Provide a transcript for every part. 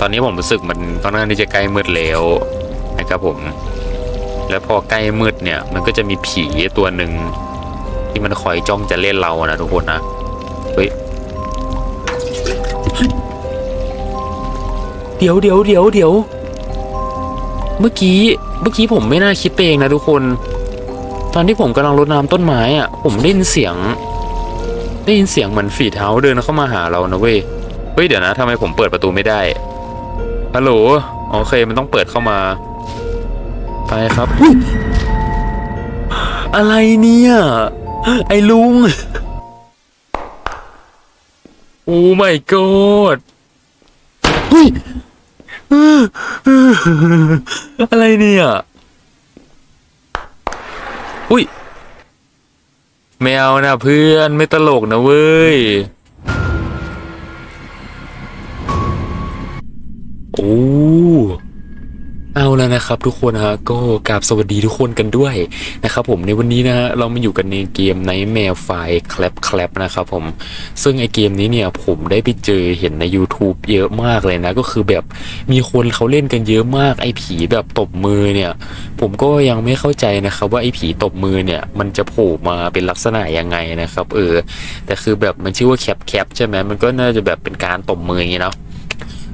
ตอนนี้ผมรู้สึกมันค่อนข้างที่จะใกล้มืดแล้วนะครับผม แล้วพอใกล้มืดเนี่ยมันก็จะมีผีตัวหนึ่งที่มันคอยจ้องจะเล่นเรานะทุกคนนะ เฮ้ย เดี๋ยวเดี๋ยวเดี๋ยวเดี๋ยว เมื่อกี้เมื่อกี้ผมไม่น่าคิดเองนะทุกคน ตอนที่ผมกำลังรดน้ำต้นไม้อะ ผมได้ยินเสียง ได้ยินเสียงเหมือนฝีเท้าเดินเข้ามาหาเรานะเว้ย เฮ้ยเดี๋ยวนะทำไมผมเปิดประตูไม่ได้ ฮัลโหลโอเคมันต้องเปิดเข้ามา ไปครับอุ๊ยอะไรเนี่ย ไอ้ลุงโอ้ my god เฮ้ยอะไรเนี่ย อุ้ยไม่เอานะเพื่อนไม่ตลกนะเว้ย เอาแล้วนะครับทุกคนฮะก็กราบสวัสดีทุกคนกันด้วยนะครับผมในวันนี้นะฮะเรามาอยู่กันในเกม Nightmare File Clap Clap นะครับผมซึ่งไอเกมนี้เนี่ยผมได้ไปเจอเห็นใน YouTube เยอะมากเลยนะ ก็คือแบบมีคนเขาเล่นกันเยอะมากไอผีแบบตบมือเนี่ย ผมก็ยังไม่เข้าใจนะครับว่าไอผีตบมือเนี่ยมันจะโผล่มาเป็นลักษณะยังไงนะครับเออแต่คือแบบมันชื่อว่าแคปแคปใช่ไหมมันก็น่าจะแบบเป็นการตบมืออย่างนี้เนาะ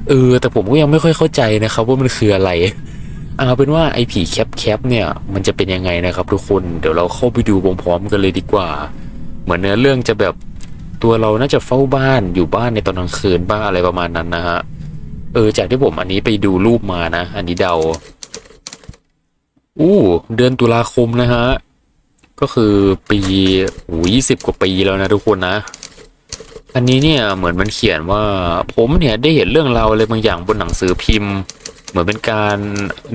เออ แต่ผมก็ยังไม่ค่อยเข้าใจนะครับว่ามันคืออะไรเอาเป็นว่าไอผีแคปแคปเนี่ย มันจะเป็นยังไงนะครับ ทุกคนเดี๋ยวเราเข้าไปดูพร้อมๆกันเลยดีกว่า เหมือนเนื้อเรื่องจะแบบตัวเราน่าจะเฝ้าบ้านอยู่บ้านในตอนกลางคืนบ้างอะไรประมาณนั้นนะฮะเออ จากที่ผมอันนี้ไปดูรูปมานะ อันนี้เดา อู้ เดือนตุลาคมนะฮะ ก็คือปีโอ้ยี่สิบกว่าปีแล้วนะทุกคนนะ อันนี้เนี่ยเหมือนมันเขียนว่าผมเนี่ยได้เห็นเรื่องราวอะไรบางอย่างบนหนังสือพิมพ์ เหมือนเป็นการ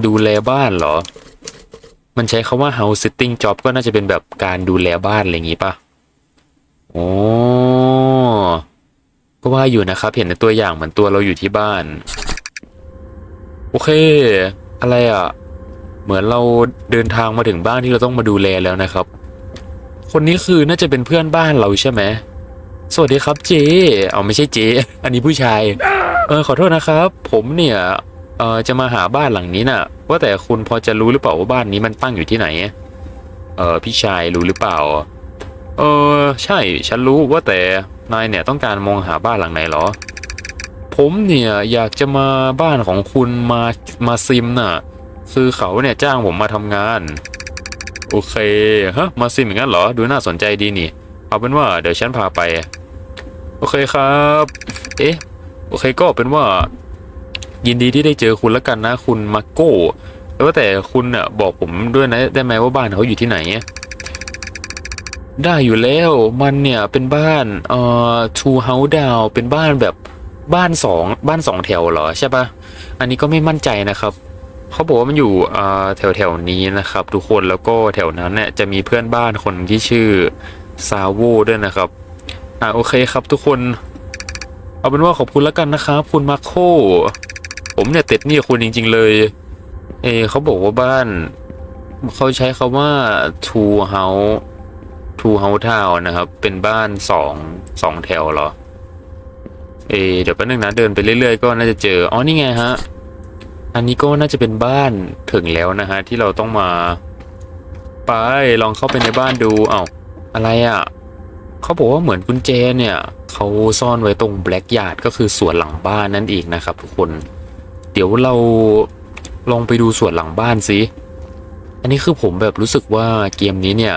ดูแลบ้านเหรอ มันใช้คาว่า house sitting job ก็น่าจะเป็นแบบการดูแลบ้านอะไรอย่างงี้ป่ะโอ้ก็ว่าอยู่นะครับ เห็นในตัวอย่างเหมือนตัวเราอยู่ที่บ้าน โอเค อะไรอะ เหมือนเราเดินทางมาถึงบ้านที่เราต้องมาดูแลแล้วนะครับ คนนี้คือน่าจะเป็นเพื่อนบ้านเราใช่ไหม สวัสดีครับเจเอาไม่ใช่เจ อันนี้ผู้ชาย เออขอโทษนะครับ ผมเนี่ยเออจะมาหาบ้านหลังนี้น่ะ ว่าแต่คุณพอจะรู้หรือเปล่าว่าบ้านนี้มันตั้งอยู่ที่ไหน เออพี่ชายรู้หรือเปล่า เออใช่ฉันรู้ว่าแต่นายเนี่ยต้องการมองหาบ้านหลังไหนเหรอ ผมเนี่ยอยากจะมาบ้านของคุณมามาซิมน่ะ คือเขาเนี่ยจ้างผมมาทำงาน โอเคฮะมาซิมอย่างนั้นเหรอดูน่าสนใจดีนี่ เอาเป็นว่าเดี๋ยวฉันพาไป โอเคครับ เอ๊ะ โอเคก็เป็นว่า ยินดีที่ได้เจอคุณแล้วกันนะ คุณมาโก้แล้วแต่คุณอะบอกผมด้วยนะ ได้ไหมว่าบ้านเขาอยู่ที่ไหน ได้อยู่แล้ว มันเนี่ยเป็นบ้านเอ่อ two house down เป็นบ้านแบบบ้านสองบ้านสองแถวเหรอใช่ปะอันนี้ก็ไม่มั่นใจนะครับเขาบอกว่ามันอยู่อ่าแถวแถวนี้นะครับ ทุกคนแล้วก็แถวนั้นเนี่ยจะมีเพื่อนบ้านคนที่ชื่อซาโวด้วยนะครับ อ่าโอเคครับทุกคน เอาเป็นว่าขอบคุณแล้วกันนะครับคุณมาโค ผมเนี่ยติดหนี่คุณจริง ๆ เลยเออเขาบอกว่าบ้าน เขาใช้คาว่า two house two house town นะครับ เป็นบ้านสองสองแถวเหรอเออเดี๋ยวแป๊บนึงนะเดินไปเรื่อยๆ ก็น่าจะเจอ อ๋อนี่ไงฮะ อันนี้ก็น่าจะเป็นบ้านถึงแล้วนะฮะที่เราต้องมา ไปลองเข้าไปในบ้านดู เอ้าอะไรอะ่ะ เขาบอกว่าเหมือนกุญแจเนี่ยเขาซ่อนไว้ตรงแบล็กยาร์ดก็คือสวนหลังบ้านนั่นเองนะครับ ทุกคน เดี๋ยวเราลองไปดูสวนหลังบ้านสิอันนี้คือผมแบบรู้สึกว่าเกมนี้เนี่ย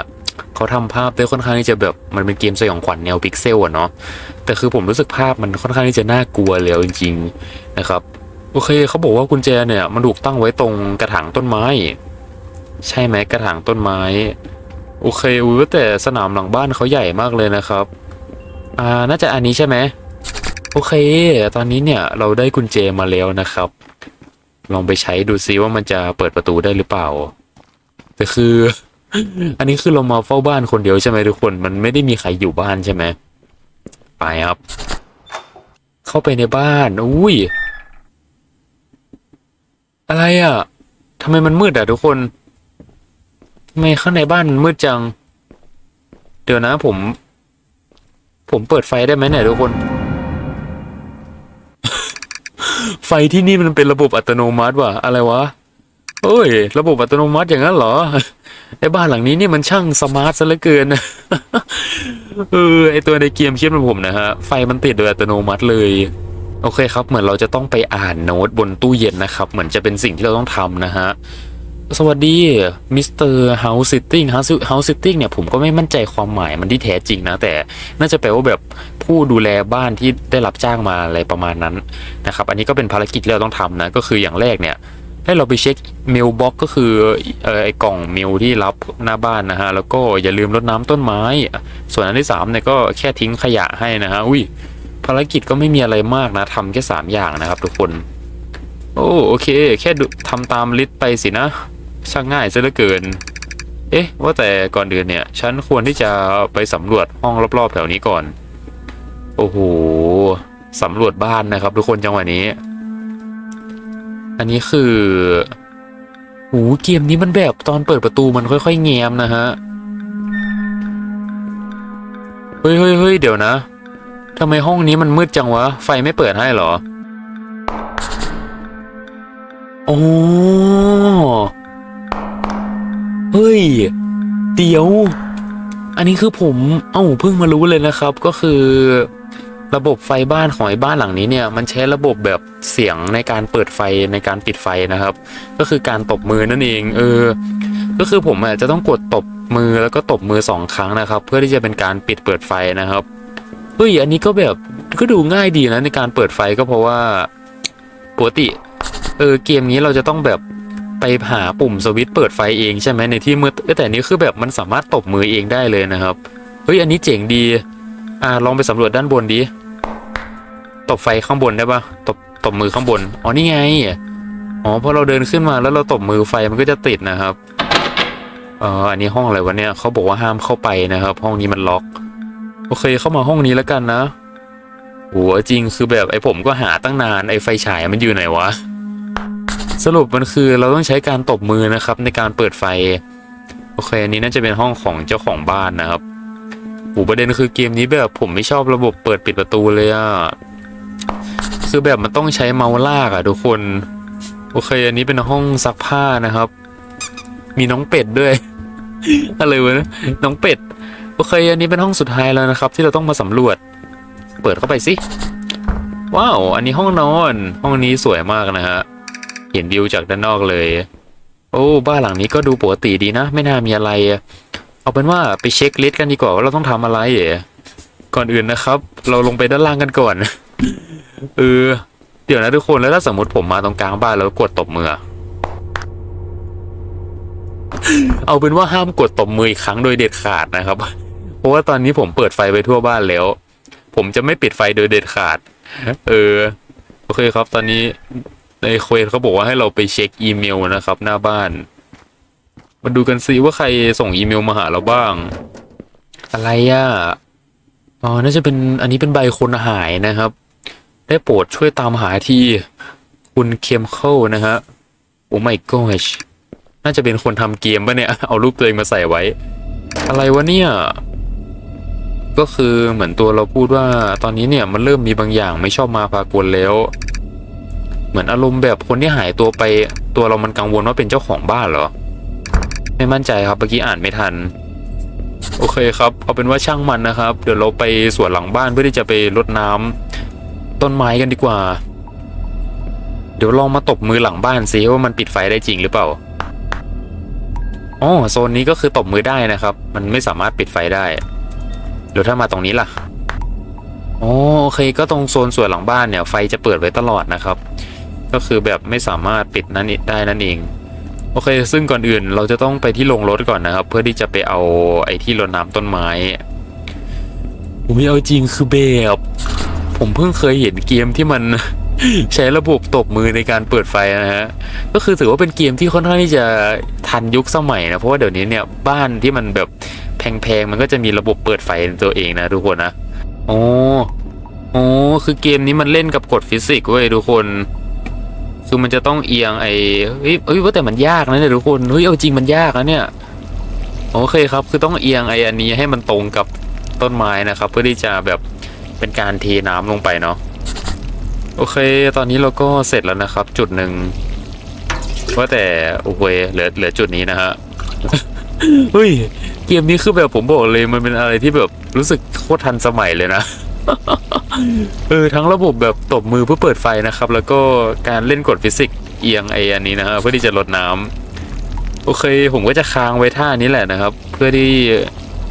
เขาทำภาพได้ค่อนข้างที่จะแบบมันเป็นเกมสยองขวัญแนวพิกเซลอะเนาะแต่คือผมรู้สึกภาพมันค่อนข้างที่จะน่ากลัวแล้วจริง ๆนะครับโอเคเขาบอกว่ากุญแจเนี่ยมันถูกตั้งไว้ตรงกระถางต้นไม้ ใช่ไหมกระถางต้นไม้ โอเคอุ้ยแต่สนามหลังบ้านเขาใหญ่มากเลยนะครับ อ่า น่าจะอันนี้ใช่ไหม โอเค ตอนนี้เนี่ยเราได้กุญแจมาแล้วนะครับ ลองไปใช้ดูซิว่ามันจะเปิดประตูได้หรือเปล่า แต่คือ อันนี้คือเรามาเฝ้าบ้านคนเดียวใช่ไหมทุกคน มันไม่ได้มีใครอยู่บ้านใช่ไหม ไปครับ เข้าไปในบ้าน อุ้ย อะไรอะทำไมมันมืดอะทุกคน ทำไมข้างในบ้านมันมืดจัง เดี๋ยวนะผม ผมเปิดไฟได้ไหมเนี่ยทุกคน ไฟที่นี่มันเป็นระบบอัตโนมัติว่ะ อะไรวะเอ้ย ระบบอัตโนมัติอย่างนั้นเหรอไอ้บ้านหลังนี้นี่มันช่างสมาร์ทซะเหลือเกินเออไอตัวในเกมคิดมันผมนะฮะ ไฟมันติดโดยอัตโนมัติเลย โอเคครับ เหมือนเราจะต้องไปอ่านโน้ตบนตู้เย็นนะครับ เหมือนจะเป็นสิ่งที่เราต้องทำนะฮะ สวัสดีมิสเตอร์เฮาส์ซิตติ้งเฮาส์เฮาส์ซิตติ้งเนี่ยผมก็ไม่มั่นใจความหมายมันที่แท้จริงนะ แต่น่าจะแปลว่าแบบผู้ดูแลบ้านที่ได้รับจ้างมาอะไรประมาณนั้นนะครับ อันนี้ก็เป็นภารกิจที่เราต้องทำนะ ก็คืออย่างแรกเนี่ยให้เราไปเช็คเมลบ็อกก็คือเออไอ้กล่องเมลที่รับหน้าบ้านนะฮะ แล้วก็อย่าลืมรดน้ำต้นไม้ ส่วนอันที่สามเนี่ยก็แค่ทิ้งขยะให้นะฮะอุ้ยภารกิจก็ไม่มีอะไรมากนะทำแค่สามอย่างนะครับทุกคน โอ้โอเค แค่ดูทำตามลิสต์ไปสินะ ช่างง่ายซะเหลือเกิน เอ๊ะ ว่าแต่ก่อนอื่นเนี่ย ฉันควรที่จะไปสำรวจห้องรอบๆแถวนี้ก่อน โอ้โหสำรวจบ้านนะครับทุกคนจังหวะนี้ อันนี้คือโอ้โหเกมนี้มันแบบตอนเปิดประตูมันค่อยๆแง้มนะฮะ เฮ้ยเฮ้ยเฮ้ยเดี๋ยวนะทำไมห้องนี้มันมืดจังวะ ไฟไม่เปิดให้หรอ โอ้ เฮ้ย เดี๋ยว อันนี้คือผม เอ้าเพิ่งมารู้เลยนะครับ ก็คือ ระบบไฟบ้านของไอ้บ้านหลังนี้เนี่ย มันใช้ระบบแบบเสียงในการเปิดไฟในการปิดไฟนะครับ ก็คือการตบมือนั่นเอง เออ ก็คือผมอจะต้องกดตบมือแล้วก็ตบมือสองครั้งนะครับ เพื่อที่จะเป็นการปิดเปิดไฟนะครับเฮ้ยอันนี้ก็แบบก็ดูง่ายดีนะในการเปิดไฟก็เพราะว่าปกติ เออเกมนี้เราจะต้องแบบ ไปหาปุ่มสวิตช์เปิดไฟเองใช่ไหมในที่มืดเอ้ยแต่นี้คือแบบมันสามารถตบมือเองได้เลยนะครับเฮ้ยอันนี้เจ๋งดี อ่าลองไปสำรวจด้านบนดิตบไฟข้างบนได้ปะตบตบมือข้างบนอ๋อนี่ไงอ๋อพอเราเดินขึ้นมาแล้วเราตบมือไฟมันก็จะติดนะครับเอออันนี้ห้องอะไรวะเนี่ยเขาบอกว่าห้ามเข้าไปนะครับ ห้องนี้มันล็อกโอเคเข้ามาห้องนี้แล้วกันนะโหจริงคือแบบไอ้ผมก็หาตั้งนานไอ้ไฟฉายมันอยู่ไหนวะ สรุปมันคือเราต้องใช้การตบมือนะครับ ในการเปิดไฟ โอเคอันนี้น่าจะเป็นห้องของเจ้าของบ้านนะครับอ้ประเด็นคือเกมนี้แบบผมไม่ชอบระบบเปิดปิดประตูเลยอะคือแบบมันต้องใช้เมาส์ลากอะทุกคน โอเคอันนี้เป็นห้องซักผ้านะครับ มีน้องเป็ดด้วยอะไรวะเนี่ยน้องเป็ด โอเคอันนี้เป็นห้องสุดท้ายแล้วนะครับ ที่เราต้องมาสำรวจ เปิดเข้าไปสิว้าว อันนี้ห้องนอน ห้องนี้สวยมากนะฮะ เห็นวิวจากด้านนอกเลย โอ้บ้านหลังนี้ก็ดูปกติดีนะ ไม่น่ามีอะไร เอาเป็นว่าไปเช็คลิสต์กันดีกว่าว่าเราต้องทำอะไรก่อนอื่นนะครับ เราลงไปด้านล่างกันก่อนเออเดี๋ยวนะทุกคนแล้วถ้าสมมติผมมาตรงกลางบ้านแล้วกดตบมือเอาเป็นว่าห้ามกดตบมืออีกครั้งโดยเด็ดขาดนะครับ เพราะว่าตอนนี้ผมเปิดไฟไปทั่วบ้านแล้ว ผมจะไม่ปิดไฟโดยเด็ดขาด เออ โอเคครับ ตอนนี้ ในเควสเขาบอกว่าให้เราไปเช็คอีเมลนะครับ หน้าบ้าน มาดูกันซิว่าใครส่งอีเมลมาหาเราบ้าง อะไรอะอ๋อน่าจะเป็นอันนี้เป็นใบคนหายนะครับ ได้โปรดช่วยตามหาทีคุณเคมเคิลนะฮะโอ้ my gosh น่าจะเป็นคนทำเกมปะเนี่ย เอารูปตัวเองมาใส่ไว้ อะไรวะเนี่ย ก็คือเหมือนตัวเราพูดว่า ตอนนี้เนี่ยมันเริ่มมีบางอย่างไม่ชอบมาพากลแล้ว เหมือนอารมณ์แบบคนที่หายตัวไป ตัวเรามันกังวลว่าเป็นเจ้าของบ้านเหรอ ไม่มั่นใจครับเมื่อกี้อ่านไม่ทัน โอเคครับเอาเป็นว่าช่างมันนะครับ เดี๋ยวเราไปสวนหลังบ้านเพื่อที่จะไปรดน้ำต้นไม้กันดีกว่า เดี๋ยวลองมาตบมือหลังบ้านซิว่ามันปิดไฟได้จริงหรือเปล่าอ๋อโซนนี้ก็คือตบมือได้นะครับ มันไม่สามารถปิดไฟได้หรือถ้ามาตรงนี้ล่ะอ๋อโอเคก็ตรงโซนสวนหลังบ้านเนี่ยไฟจะเปิดไว้ตลอดนะครับ ก็คือแบบไม่สามารถปิดนั้นได้นั่นเอง โอเค ซึ่งก่อนอื่นเราจะต้องไปที่โรงรถก่อนนะครับ เพื่อที่จะไปเอาไอ้ที่รดน้ำต้นไม้ผมเอาจริงคือแบบผมเพิ่งเคยเห็นเกมที่มันใช้ระบบตบมือในการเปิดไฟนะฮะ ก็คือถือว่าเป็นเกมที่ค่อนข้างที่จะทันยุคสมัยนะ เพราะว่าเดี๋ยวนี้เนี่ยบ้านที่มันแบบแพงๆมันก็จะมีระบบเปิดไฟตัวเองนะทุกคนนะ โอ้โอ้คือเกมนี้มันเล่นกับกฎฟิสิกส์เว้ยทุกคน คือมันจะต้องเอียงไอ้เฮ้ยเฮ้ยว่าแต่มันยากนะเนี่ยทุกคนเฮ้ยเอาจริงมันยากนะเนี่ยโอเคครับคือต้องเอียงไอ้อันนี้ให้มันตรงกับต้นไม้นะครับ เพื่อที่จะแบบเป็นการเทน้ำลงไปเนาะโอเค ตอนนี้เราก็เสร็จแล้วนะครับ จุดหนึ่งว่าแต่โอเคเหลือเหลือจุดนี้นะฮะเฮ้ยเกมนี้คือแบบผมบอกเลยมันเป็นอะไรที่แบบรู้สึกโคตรทันสมัยเลยนะ เออทั้งระบบแบบตบมือเพื่อเปิดไฟนะครับ แล้วก็การเล่นกฎฟิสิกส์เอียงไออันนี้นะฮะเพื่อที่จะลดน้ำโอเค ผมก็จะค้างไว้ท่านี้แหละนะครับ เพื่อที่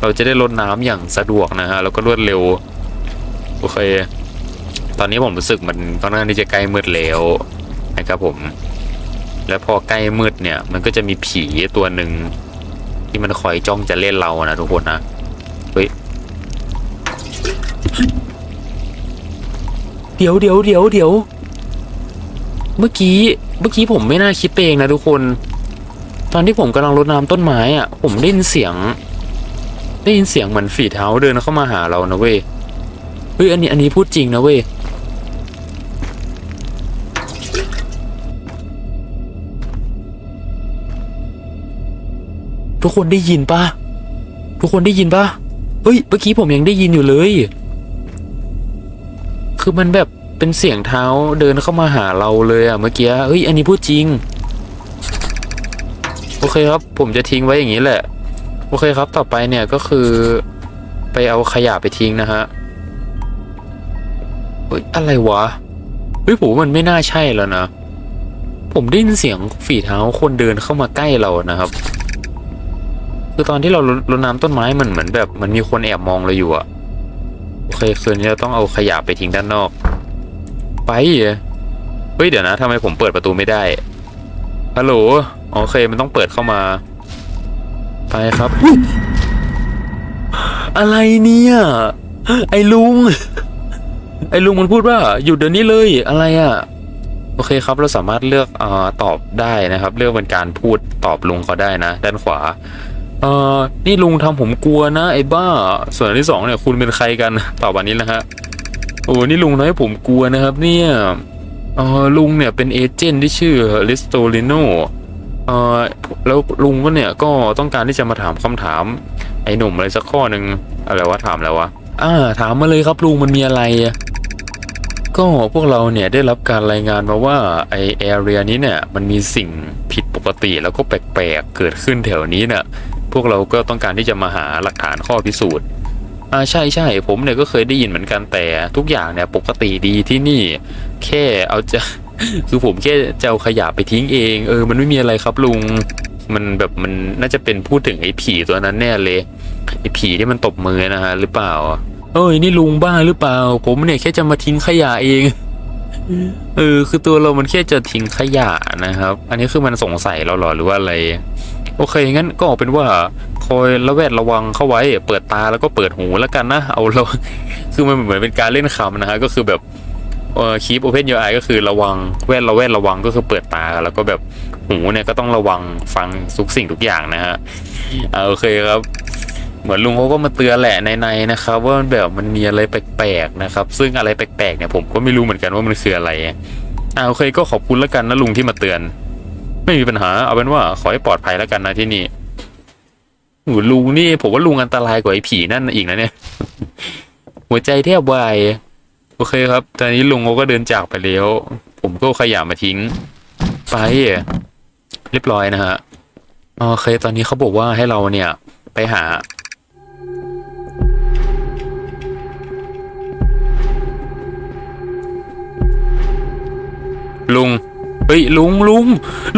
เราจะได้ลดน้ำอย่างสะดวกนะฮะแล้วก็รวดเร็ว โอเค ตอนนี้ผมรู้สึกมันค่อนข้างที่จะใกล้มืดแล้วนะครับผม แล้วพอใกล้มืดเนี่ย มันก็จะมีผีตัวหนึ่งที่มันคอยจ้องจะเล่นเรานะทุกคนนะเฮ้ย เดี๋ยวเดี๋ยวเดี๋ยวเดี๋ยวเมื่อกี้เมื่อกี้ผมไม่น่าคิดเองนะทุกคน ตอนที่ผมกำลังรดน้ำต้นไม้อะผมได้ยินเสียง ได้ยินเสียงเหมือนฝีเท้าเดินเข้ามาหาเรานะเว้ยเฮ้ยอันนี้อันนี้พูดจริงนะเว้ยทุกคนได้ยินปะทุกคนได้ยินปะเฮ้ย เมื่อกี้ผมยังได้ยินอยู่เลย คือมันแบบเป็นเสียงเท้าเดินเข้ามาหาเราเลยอะเมื่อกี้เฮ้ยอันนี้พูดจริง โอเคครับ ผมจะทิ้งไว้อย่างนี้แหละ โอเคครับต่อไปเนี่ยก็คือ ไปเอาขยะไปทิ้งนะฮะเฮ้ยอะไรวะเฮ้ยผมมันไม่น่าใช่แล้วนะ ผมได้ยินเสียงฝีเท้าคนเดินเข้ามาใกล้เรานะครับ คือตอนที่เรารดน้ำต้นไม้มันเหมือนแบบเหมันมีคนแอบมองเราอยู่อะ โอเคคืนนี้เราต้องเอาขยะไปทิ้งด้านนอก ไปเฮ้ยเดี๋ยวนะทำไมผมเปิดประตูไม่ได้ฮัลโหลโอเคมันต้องเปิดเข้ามา ไปครับอุ๊ยอะไรเนี่ย ไอ้ลุง ไอ้ลุงมันพูดว่าหยุดเดี๋ยวนี้เลยอะไรอะ่ะโอเคครับเราสามารถเลือกเอ่อตอบได้นะครับ เลือกเป็นการพูดตอบลุงเขาได้นะ ด้านขวา เอ่อนี่ลุงทำผมกลัวนะไอ้บ้า ส่วนอันที่สองเนี่ยคุณเป็นใครกันตอบวันนี้นะฮะโอ้นี่ลุงทำให้ผมกลัวนะครับ เนี่ยเอ่อลุงเนี่ยเป็นเอเจนต์ที่ชื่อลิสโตลิโนเอ่อแล้วลุงก็เนี่ยก็ต้องการที่จะมาถามคำถาม ไอ้หนุ่มอะไรสักข้อหนึ่งอะไรวะถามแล้ววะอ่าถามมาเลยครับลุงมันมีอะไรอะก็พวกเราเนี่ยได้รับการรายงานมาว่าไอแอเรียนี้เนี่ยมันมีสิ่งผิดปกติแล้วก็แปลกๆเกิดขึ้นแถวนี้เนี่ย พวกเราก็ต้องการที่จะมาหาหลักฐานข้อพิสูจน์อ่าใช่ใช่ผมเนี่ยก็เคยได้ยินเหมือนกันแต่ทุกอย่างเนี่ยปกติดีที่นี่ แค่เอาจะคือผมแค่จะเอาขยะไปทิ้งเอง เออ มันไม่มีอะไรครับลุงมันแบบมันน่าจะเป็นพูดถึงไอ้ผีตัวนั้นแน่เลยไอ้ผีที่มันตบมือนะฮะหรือเปล่า เอ้ยนี่ลุงบ้าหรือเปล่า ผมเนี่ยแค่จะมาทิ้งขยะเอง เออคือตัวเรามันแค่จะทิ้งขยะนะครับ อันนี้คือมันสงสัยเราหรอหรือว่าอะไร โอเคงั้นก็เอาเป็นว่าคอยระแวดระวังเข้าไว้ เปิดตาแล้วก็เปิดหูแล้วกันนะเอาเราคือมันเหมือนเป็นการเล่นคำนะฮะก็คือแบบเออคีปโอเพนยูไอก็คือระวังแวดระแวดระวังก็คือเปิดตาแล้วก็แบบหูเนี่ยก็ต้องระวังฟังทุกสิ่งทุกอย่างนะฮะอ่าโอเคครับ เหมือนลุงเขาก็มาเตือนแหละในๆนะครับ ว่ามันแบบมันมีอะไรแปลกๆนะครับ ซึ่งอะไรแปลกๆเนี่ยผมก็ไม่รู้เหมือนกันว่ามันคืออะไรอ่าโอเคก็ขอบคุณแล้วกันนะลุงที่มาเตือน ไม่มีปัญหาเอาเป็นว่าขอให้ปลอดภัยแล้วกันนะที่นี่โอ้ลุงนี่ผมว่าลุงอันตรายกว่าไอ้ผีนั่นอีกนะเนี่ย หัวใจแทบวายโอเคครับ ตอนนี้ลุงเขาก็เดินจากไปแล้ว ผมก็ขยะมาทิ้ง ไป เรียบร้อยนะฮะโอเค ตอนนี้เขาบอกว่าให้เราเนี่ย ไปหา ลุง เฮ้ยลุงลุง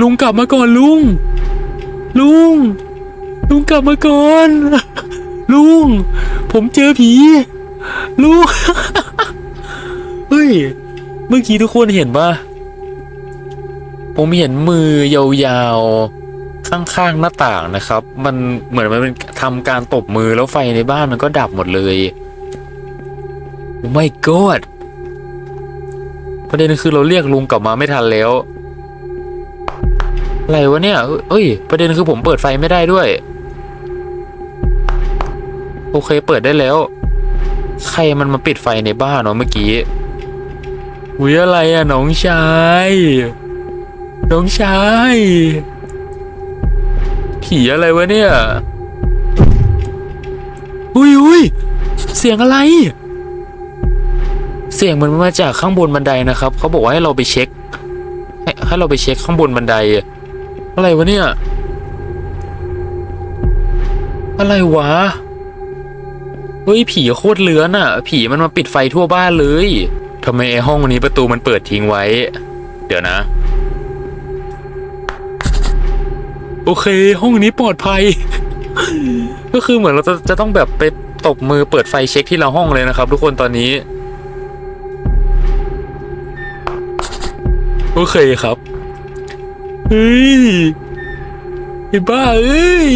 ลุงกลับมาก่อนลุง ลุง ลุงกลับมาก่อน ลุง ผมเจอผี ลุง เฮ้ย เมื่อกี้ทุกคนเห็นปะผมเห็นมือยาวๆ ข้างๆหน้าต่างนะครับ มันเหมือนมันเป็นทำการตบมือแล้วไฟในบ้านมันก็ดับหมดเลย โอ้ไม่กอด ประเด็นคือเราเรียกลุงกลับมาไม่ทันแล้ว อะไรวะเนี่ย เอ้ย ประเด็นคือผมเปิดไฟไม่ได้ด้วย โอเคเปิดได้แล้ว ใครมันมาปิดไฟในบ้านเนาะเมื่อกี้อุ้ยอะไรอะน้องชาย น้องชาย ผีอะไรวะเนี่ย อุ้ยอุ้ยเสียงอะไร เสียงมันมาจากข้างบนบันไดนะครับเขาบอกว่าให้เราไปเช็คให้ให้เราไปเช็คข้างบนบันได อะไรวะเนี่ย อะไรวะเฮ้ยผีโคตรเลื้อนอะ ผีมันมาปิดไฟทั่วบ้านเลยทำไมไอ้ห้องนี้ประตูมันเปิดทิ้งไว้ เดี๋ยวนะ โอเค ห้องนี้ปลอดภัย ก็คือเหมือนเราจะจะต้องแบบไปตบมือเปิดไฟเช็คที่เราห้องเลยนะครับ ทุกคนตอนนี้ โอเคครับ เฮ้ยไอ้บ้าเอ้ย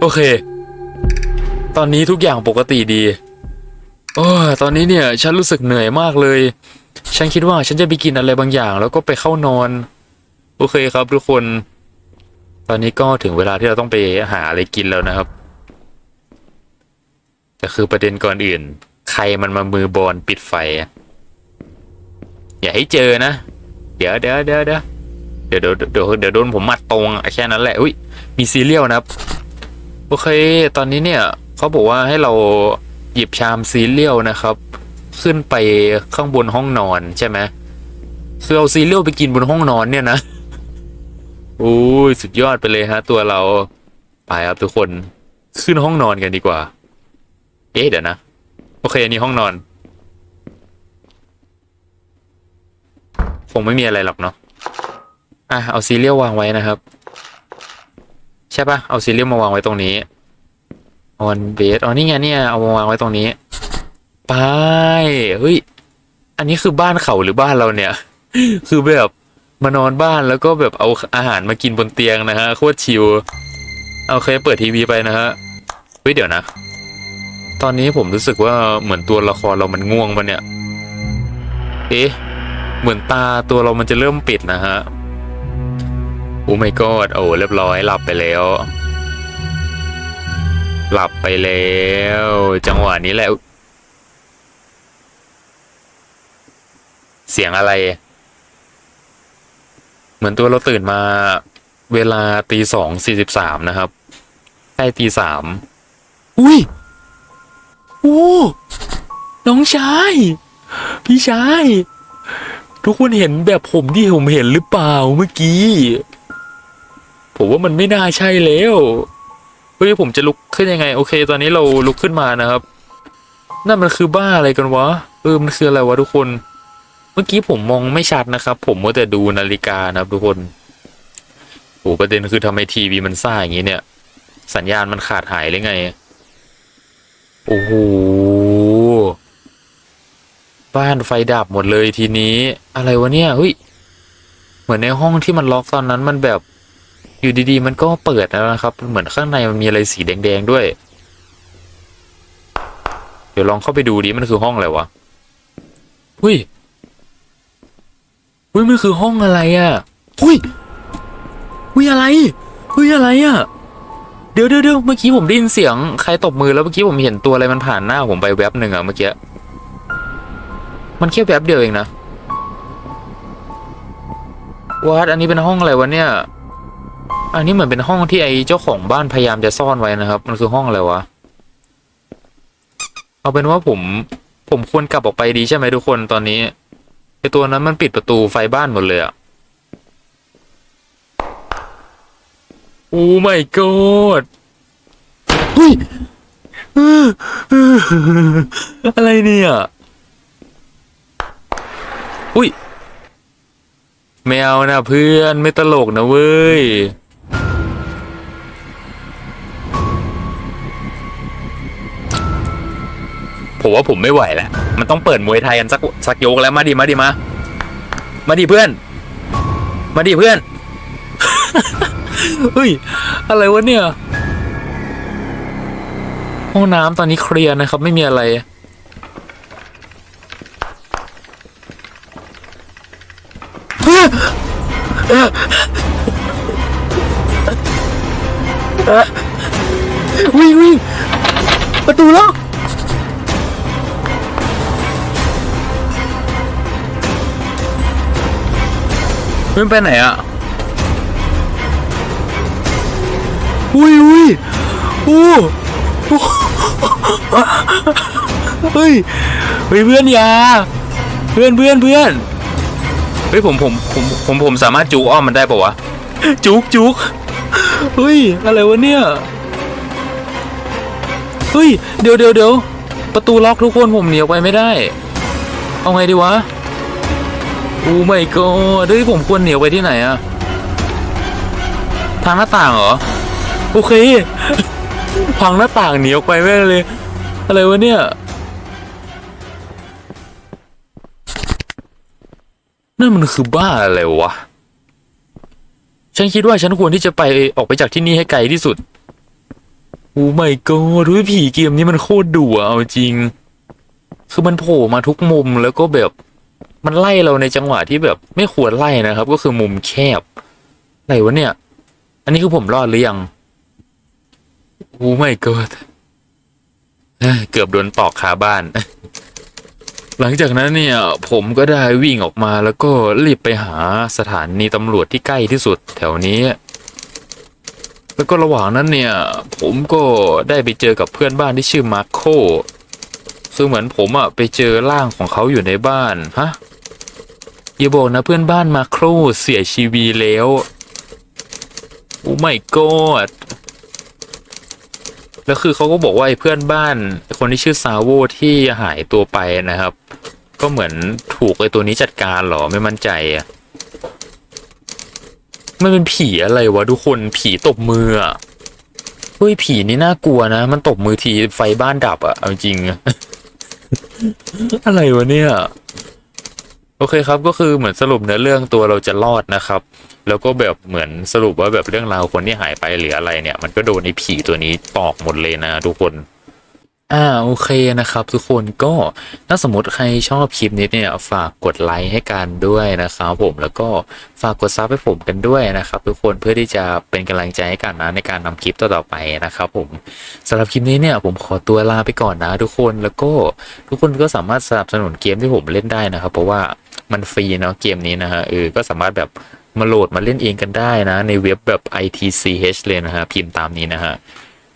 โอเค ตอนนี้ทุกอย่างปกติดี โอ้ตอนนี้เนี่ย ฉันรู้สึกเหนื่อยมากเลย ฉันคิดว่าฉันจะไปกินอะไรบางอย่าง แล้วก็ไปเข้านอน โอเคครับทุกคน ตอนนี้ก็ถึงเวลาที่เราต้องไปหาอะไรกินแล้วนะครับ แต่คือประเด็นก่อนอื่น ใครมันมามือบอลปิดไฟ อย่าให้เจอนะ เดี๋ยวเดี๋ยวเดี๋ยวเดี๋ยวเดี๋ยวเดี๋ยวเดี๋ยวโดนผมมัดตรงแค่นั้นแหละอุ้ยมีซีเรียลนะโอเค ตอนนี้เนี่ยเขาบอกว่าให้เราหยิบชามซีเรียลนะครับ ขึ้นไปข้างบนห้องนอนใช่ไหมคือเอาซีเรียลไปกินบนห้องนอนเนี่ยนะโอ้ยสุดยอดไปเลยฮะ ตัวเราไปครับทุกคนขึ้นห้องนอนกันดีกว่า เอ๊ะเดี๋ยวนะ โอเคอันนี้ห้องนอน คงไม่มีอะไรหรอกเนาะอะเอาซีเรียลวางไว้นะครับ ใช่ปะเอาซีเรียลมาวางไว้ตรงนี้ออนเบสอ๋อนี่ไงเนี่ยเอามาวางไว้ตรงนี้ไปเฮ้ยอันนี้คือบ้านเขาหรือบ้านเราเนี่ย คือแบบมานอนบ้านแล้วก็แบบเอาอาหารมากินบนเตียงนะฮะโคตรชิลโอาเคเปิดทีวีไปนะฮะเฮ้ยเดี๋ยวนะ ตอนนี้ผมรู้สึกว่าเหมือนตัวละครเรามันง่วงปะเนี่ย เอ๊ะ เหมือนตาตัวเรามันจะเริ่มปิดนะฮะ โอ้ไม่กอดโอ้เรียบร้อยหลับไปแล้ว หลับไปแล้ว จังหวะนี้แหละ เสียงอะไร เหมือนตัวเราตื่นมาเวลาตีสองสี่สิบสามนะครับใกล้ตีสามอุ้ย โอ้น้องชาย พี่ชาย ทุกคนเห็นแบบผมที่ผมเห็นหรือเปล่าเมื่อกี้ ผมว่ามันไม่น่าใช่แล้วเฮ้ยผมจะลุกขึ้นยังไง โอเค ตอนนี้เราลุกขึ้นมานะครับ นั่นมันคือบ้าอะไรกันวะเออมันคืออะไรวะทุกคน เมื่อกี้ผมมองไม่ชัดนะครับ ผมมัวแต่ดูนาฬิกานะครับ ทุกคนโอ้ประเด็นคือทำไมทีวีมันซ่าอย่างนี้เนี่ย สัญญาณมันขาดหายหรือไง โอ้โห บ้านไฟดับหมดเลยทีนี้ อะไรวะเนี่ยเฮ้ย เหมือนในห้องที่มันล็อกตอนนั้นมันแบบอยู่ดีๆ มันก็เปิดแล้วนะครับ เหมือนข้างในมันมีอะไรสีแดงๆด้วย เดี๋ยวลองเข้าไปดูดิมันคือห้องอะไรวะหุ้ยหุ้ยมันคือห้องอะไรอะ่ะหุ้ยหุ้ยอะไรหุ้ยอะไรอะ่ะ ดี๋ยวเดี๋ยวเดี๋ยวเมื่อกี้ผมได้ยินเสียงใครตบมือแล้วเมื่อกี้ผมเห็นตัวอะไรมันผ่านหน้าผมไปแวบหนึ่งอะเมื่อกี้มันแค่แวบเดียวเองนะวัดอันนี้เป็นห้องอะไรวะเนี่ย อันนี้เหมือนเป็นห้องที่ไอ้เจ้าของบ้านพยายามจะซ่อนไว้นะครับ มันคือห้องอะไรวะ เอาเป็นว่าผมผมควรกลับออกไปดีใช่ไหมทุกคนตอนนี้ไอ้ตัวนั้นมันปิดประตูไฟบ้านหมดเลยอะ โอ้ my god อุ้ยอะไรเนี่ยอุ้ยไม่เอานะเพื่อนไม่ตลกนะเว้ยผมว่าผมไม่ไหวแล้ว มันต้องเปิดมวยไทยกันสักสักยกแล้วมาดิมาดิมา มาดิเพื่อน มาดิเพื่อน เฮ้ย อะไรวะเนี่ย ห้องน้ำตอนนี้เคลียร์นะครับ ไม่มีอะไร วิ่งวิ่งประตูล็อกมันไปไหนอะ อุ้ยอุ้ยอู้เฮ้ยเฮ้ยเพื่อนอยาเพื่อนเพื่อนเพื่อนเฮ้ยผมผมผมผมผมสามารถจุกอ้อมมันได้ปะวะจุกจุกเฮ้ยอะไรวะเนี่ยเฮ้ยเดี๋ยวเดี๋ยวเดี๋ยวประตูล็อกทุกคนผมเหนียวไปไม่ได้ เอาไงดีวะโอ้ไม่ก็เฮ้ยผมควรเหนียวไปที่ไหนอะทางหน้าต่างเหรอ โอเค พังหน้าต่างเหนียวไปแม่งเลย อะไรวะเนี่ย นั่นมันคือบ้าอะไรวะ ฉันคิดว่าฉันควรที่จะไปออกไปจากที่นี่ให้ไกลที่สุด โอ้ไม่ก็ดูผีเกมนี้มันโคตรดุอะเอาจริง คือมันโผล่มาทุกมุมแล้วก็แบบมันไล่เราในจังหวะที่แบบไม่ควรไล่นะครับ ก็คือมุมแคบอะไรวะเนี่ย อันนี้คือผมรอดหรือยัง โอ้ไม่ก็เกือบโดนตอกคาบ้าน หลังจากนั้นเนี่ย ผมก็ได้วิ่งออกมาแล้วก็รีบไปหาสถานีตำรวจที่ใกล้ที่สุดแถวนี้ แล้วก็ระหว่างนั้นเนี่ย ผมก็ได้ไปเจอกับเพื่อนบ้านที่ชื่อมาร์โคคือเหมือนผมอะไปเจอร่างของเขาอยู่ในบ้านฮะอย่าบอกนะเพื่อนบ้านมาโครเสียชีวิตแล้วโอ้ไม่กอด แล้วคือเขาก็บอกว่าไอ้เพื่อนบ้านคนที่ชื่อซาโวที่หายตัวไปนะครับ ก็เหมือนถูกไอ้ตัวนี้จัดการหรอไม่มั่นใจอะมันเป็นผีอะไรวะทุกคนผีตบมืออะเฮ้ยผีนี่น่ากลัวนะ มันตบมือทีไฟบ้านดับอะเอาจริง อะอะไรวะเนี่ย โอเคครับก็คือเหมือนสรุปเนื้อเรื่องตัวเราจะรอดนะครับ แล้วก็แบบเหมือนสรุปว่าแบบเรื่องราวคนที่หายไปหรืออะไรเนี่ย มันก็โดนไอ้ผีตัวนี้ตอกหมดเลยนะทุกคนอ่าโอเคนะครับ ทุกคนก็ถ้าสมมติใครชอบคลิปนี้เนี่ยฝากกดไลค์ให้กันด้วยนะครับผมแล้วก็ฝากกดซับให้ผมกันด้วยนะครับ ทุกคนเพื่อที่จะเป็นกำลังใจให้กันนะในการนำคลิปต่อๆไปนะครับผมสำหรับคลิปนี้เนี่ยผมขอตัวลาไปก่อนนะ ทุกคนแล้วก็ทุกคนก็สามารถสนับสนุนเกมที่ผมเล่นได้นะครับ เพราะว่า มันฟรีเนาะเกมนี้นะฮะเออก็สามารถแบบมาโหลดมาเล่นเองกันได้นะ ในเว็บแบบ ITCH เลยนะฮะพิมพ์ตามนี้นะฮะ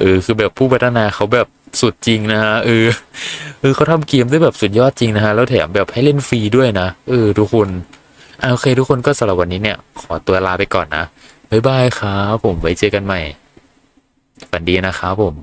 เออคือแบบผู้พัฒนาเขาแบบสุดจริงนะฮะเออเออเขาทำเกมได้แบบสุดยอดจริงนะฮะแล้วแถมแบบให้เล่นฟรีด้วยนะเออทุกคนอ่าโอเคทุกคนก็สำหรับวันนี้เนี่ย ขอตัวลาไปก่อนนะบ๊ายบายครับผมไว้เจอกันใหม่ฝันดีนะครับผม